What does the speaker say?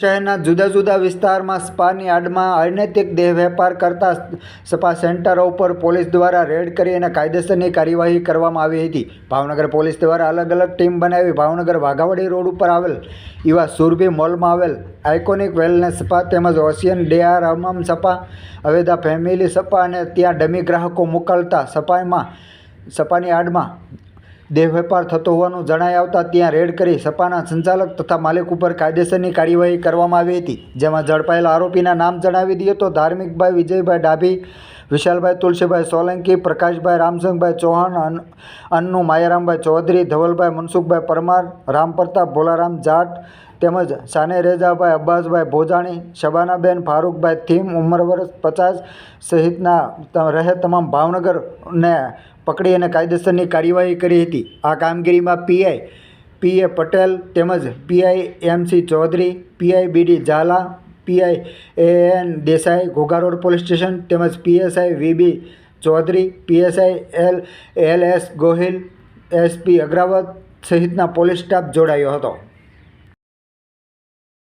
શહેરના જુદા જુદા વિસ્તારમાં સ્પાની આડમાં અનૈતિક દેહ વેપાર કરતા સ્પા સેન્ટરો ઉપર પોલીસ દ્વારા રેડ કરી અને કાયદેસરની કાર્યવાહી કરવામાં આવી હતી. ભાવનગર પોલીસ દ્વારા અલગ અલગ ટીમ બનાવી ભાવનગર વાઘાવાડી રોડ ઉપર આવેલ એવા સુરભી મોલમાં આવેલ આઇકોનિક વેલનેસ સ્પા તેમજ ઓશિયન ડેઆર હમામ સપા અવેદા ફેમિલી સપા અને ત્યાં ડમી ગ્રાહકો મોકલતા સપામાં સપાની આડમાં દેહ વેપાર થતો હોવાનું જણાઈ આવતા ત્યાં રેડ કરી સપાના સંચાલક તથા માલિક ઉપર કાયદેસરની કાર્યવાહી કરવામાં આવી હતી. જેમાં ઝડપાયેલા આરોપીના નામ જણાવી દઈએ તો ધાર્મિકભાઈ વિજયભાઈ ડાભી વિશાલભાઈ તુલસીભાઈ સોલંકી, પ્રકાશભાઈ રામસિંહભાઈ ચૌહાણ, અન, અન્નુ માયારામભાઈ ચૌધરી, ધવલભાઈ મનસુખભાઈ પરમાર રામપ્રતાપ ભોલારામ જાટ, તેમજ સાને રેજાભાઈ અબ્બાસભાઈ ભોજાણી, શબાનાબેન ફારૂકભાઈ થીમ, ઉંમર વર્ષ પચાસ, સહિતના રહે તમામ ભાવનગરને પકડી અને કાયદેસરની કાર્યવાહી કરી હતી. આ કામગીરીમાં પીઆઈ પીએ પટેલ તેમજ PI MC Chaudhary, PI BD Jhala PI AN Desai Ghogha road police station તેમજ PSI VB Chaudhary, PSI L L S Gohil, SP Agrawat સહિતના પોલીસ સ્ટાફ જોડાયો હતો.